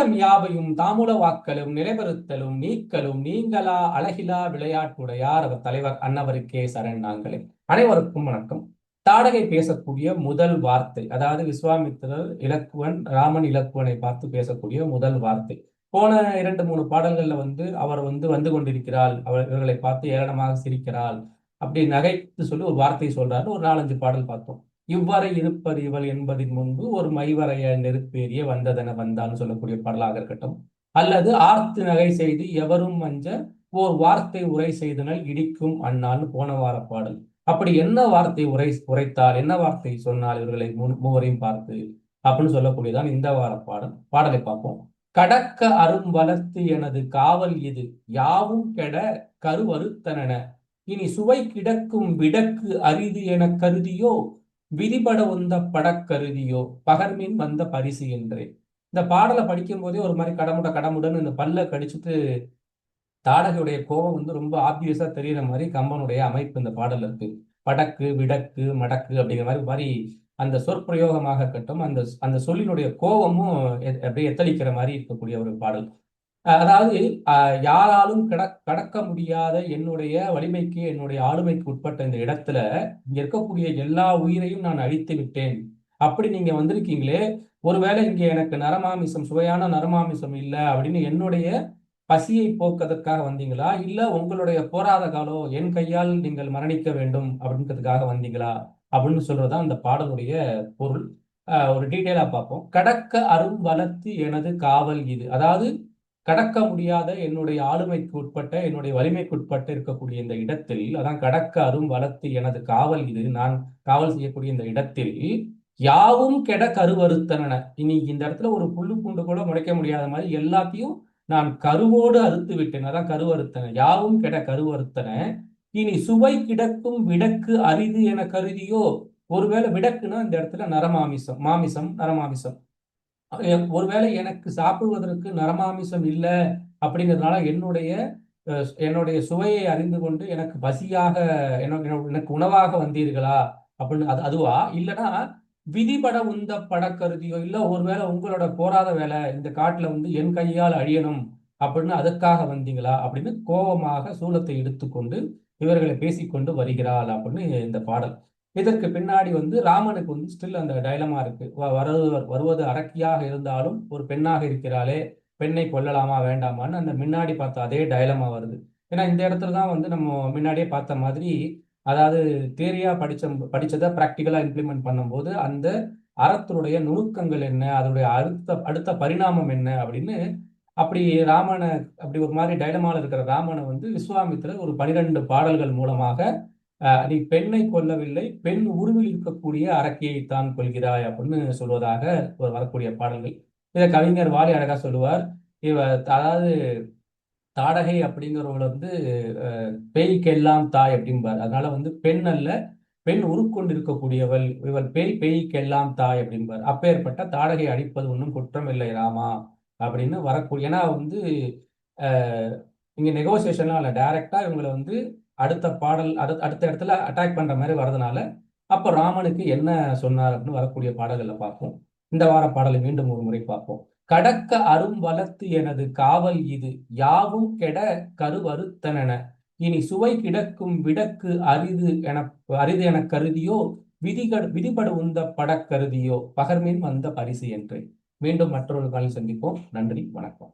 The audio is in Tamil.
உலகம் யாவையும் தாமுல வாக்கலும் நிலைபெறுத்தலும் நீக்கலும் நீங்களா அழகிலா விளையாட்டுடையார் அவர் தலைவர் அன்னவருக்கே சரண் நாங்களே. அனைவருக்கும் வணக்கம். தாடகை பேசக்கூடிய முதல் வார்த்தை அதாவது விஸ்வாமித்திரர் இலக்குவன் ராமன் இலக்குவனை பார்த்து பேசக்கூடிய முதல் வார்த்தை. போன இரண்டு மூணு பாடல்கள்ல வந்து அவர் வந்து வந்து கொண்டிருக்கிறாள் அவர் இவர்களை பார்த்து ஏளனமாக சிரிக்கிறாள் அப்படி நகைத்து சொல்லி ஒரு வார்த்தை சொல்றாரு ஒரு நாலஞ்சு பாடல் பார்த்தோம். இவ்வரை இருப்பர் இவள் என்பதின் முன்பு ஒரு மைவரைய நெருப்பேறிய வந்ததென வந்தான்னு சொல்லக்கூடிய பாடலாக இருக்கட்டும். அல்லது ஆர்த்து நகை செய்து எவரும் மஞ்ச ஓர் வார்த்தை உரை செய்தனால் இடிக்கும் அண்ணான்னு போன வார பாடல். அப்படி என்ன வார்த்தை உரை உரைத்தால் என்ன வார்த்தை சொன்னால் இவர்களை மூவரையும் பார்த்து? அப்படின்னு சொல்லக்கூடியதான் இந்த வார பாடல். பாடலை பார்ப்போம். கடக்க அரும் வளர்த்து எனது காவல் இது யாவும் கெட கருவறுத்தன இனி சுவை கிடக்கும் விடக்கு அரிது என கருதியோ? விதிபட உந்த படக்கருதியோ பகர்மின் வந்த பரிசு என்றே. இந்த பாடலை படிக்கும் போதே ஒரு மாதிரி கடமுட கடமுடன்னு இந்த பல்ல கடிச்சிட்டு தாடகையுடைய கோபம் வந்து ரொம்ப ஆப்வியஸா தெரியற மாதிரி கம்பனுடைய அமைப்பு இந்த பாடல் இருக்கு. படக்கு விடக்கு மடக்கு அப்படிங்கிற மாதிரி மாதிரி அந்த சொற்பிரயோகமாக இருக்கட்டும் அந்த அந்த சொல்லினுடைய கோபமும் அப்படியே எத்தளிக்கிற மாதிரி இருக்கக்கூடிய ஒரு பாடல். அதாவது யாராலும் கட கடக்க முடியாத என்னுடைய வலிமைக்கு என்னுடைய ஆளுமைக்கு உட்பட்ட இந்த இடத்துல இங்க இருக்கக்கூடிய எல்லா உயிரையும் நான் அழித்து விட்டேன். அப்படி நீங்க வந்திருக்கீங்களே ஒருவேளை இங்க எனக்கு நரமாமிசம் சுவையான நரமாமிசம் இல்லை அப்படின்னு என்னுடைய பசியை போக்குவதற்காக வந்தீங்களா? இல்ல உங்களுடைய போராத காலோ என் கையால் நீங்கள் மரணிக்க வேண்டும் அப்படின்றதுக்காக வந்தீங்களா? அப்படின்னு சொல்றதுதான் அந்த பாடலுடைய பொருள். ஒரு டீட்டெயிலா பார்ப்போம். கடக்க அரும் வளர்த்து எனது காவல் இது. அதாவது கடக்க முடியாத என்னுடைய ஆளுமைக்கு உட்பட்ட என்னுடைய வலிமைக்கு உட்பட்ட இருக்கக்கூடிய இந்த இடத்தில் அதான் கடக்க அரும் வளர்த்து எனது காவல் இது நான் காவல் செய்யக்கூடிய இந்த இடத்தில் யாவும் கெட கருவறுத்தன இனி இந்த இடத்துல ஒரு புல்லு பூண்டு கூட முளைக்க முடியாத மாதிரி எல்லாத்தையும் நான் கருவோடு அறுத்து விட்டேன். அதான் கருவறுத்தன. யாவும் கெட கருவறுத்தன. இனி சுவை கிடக்கும் விடக்கு அரிது என கருதியோ ஒருவேளை விடக்குன்னா இந்த இடத்துல நரமாமிசம் மாமிசம் நரமாமிசம். ஒருவேளை எனக்கு சாப்பிடுவதற்கு நரமாமிசம் இல்லை அப்படிங்கிறதுனால என்னுடைய என்னுடைய சுவையை அறிந்து கொண்டு எனக்கு பசியாக எனக்கு உணவாக வந்தீர்களா அப்படின்னு அது அதுவா? இல்லைன்னா விதிபட உந்த படக்கருதியோ இல்லை ஒருவேளை உங்களோட போராத வேலை இந்த காட்டுல வந்து என் கையால் அழியணும் அப்படின்னு அதுக்காக வந்தீங்களா அப்படின்னு கோபமாக சூலத்தை எடுத்துக்கொண்டு இவர்களை பேசிக்கொண்டு வருகிறாள் அப்படின்னு இந்த பாடல். இதற்கு பின்னாடி வந்து ராமனுக்கு வந்து ஸ்டில் அந்த டைலமா இருக்கு. வருவது வருவது அரக்கியாக இருந்தாலும் ஒரு பெண்ணாக இருக்கிறாளே பெண்ணை கொல்லலாமா வேண்டாமான்னு அந்த முன்னாடி பார்த்த அதே டைலமா வருது. ஏன்னா இந்த இடத்துல தான் வந்து நம்ம முன்னாடியே பார்த்த மாதிரி அதாவது தேரியா படிச்ச படிச்சதை ப்ராக்டிக்கலா இம்ப்ளிமெண்ட் பண்ணும்போது அந்த அறத்தினுடைய நுணுக்கங்கள் என்ன அதனுடைய அடுத்த அடுத்த பரிணாமம் என்ன அப்படின்னு அப்படி ராமனை அப்படி ஒரு மாதிரி டைலமால இருக்கிற ராமனை வந்து விஸ்வாமித்திர ஒரு பனிரெண்டு பாடல்கள் மூலமாக நீ பெண்ணை கொல்லவில்லை பெண் உருவில் இருக்கக்கூடிய அரக்கியை தான் கொள்கிறாய் அப்படின்னு சொல்வதாக ஒரு வரக்கூடிய பாடல்கள். இதை கவிஞர் வாரி அழகா சொல்லுவார். இவ அதாவது தாடகை அப்படிங்கிறவள வந்து பேய்க்கெல்லாம் தாய் அப்படிம்பார். அதனால வந்து பெண் அல்ல பெண் உருக்கொண்டு இருக்கக்கூடியவள் இவள் பேய் பேய்க்கெல்லாம் தாய் அப்படிம்பார். அப்பேற்பட்ட தாடகை அடிப்பது ஒன்றும் குற்றம் இல்லை ராமா அப்படின்னு வரக்கூடிய ஏன்னா வந்து இங்க நெகோசியேஷன்லாம் இல்லை. டைரக்டா இவங்களை வந்து அடுத்த பாடல் அடுத்த அடுத்த இடத்துல அட்டாக் பண்ற மாதிரி வரதுனால அப்போ ராமனுக்கு என்ன சொன்னார் அப்படின்னு வரக்கூடிய பாடல்களை பார்ப்போம். இந்த வார பாடலை மீண்டும் ஒரு முறை பார்ப்போம். கடக்க அரும் வளர்த்து எனது காவல் இது யாவும் கெட கருவருத்தனென இனி சுவை கிடக்கும் விடக்கு அரிது என அரிது என கருதியோ விதிகள் விதிபடு உந்த படக்கருதியோ பகர்மீன் வந்த பரிசு என்று மீண்டும் மற்றொரு காலில் சந்திப்போம். நன்றி வணக்கம்.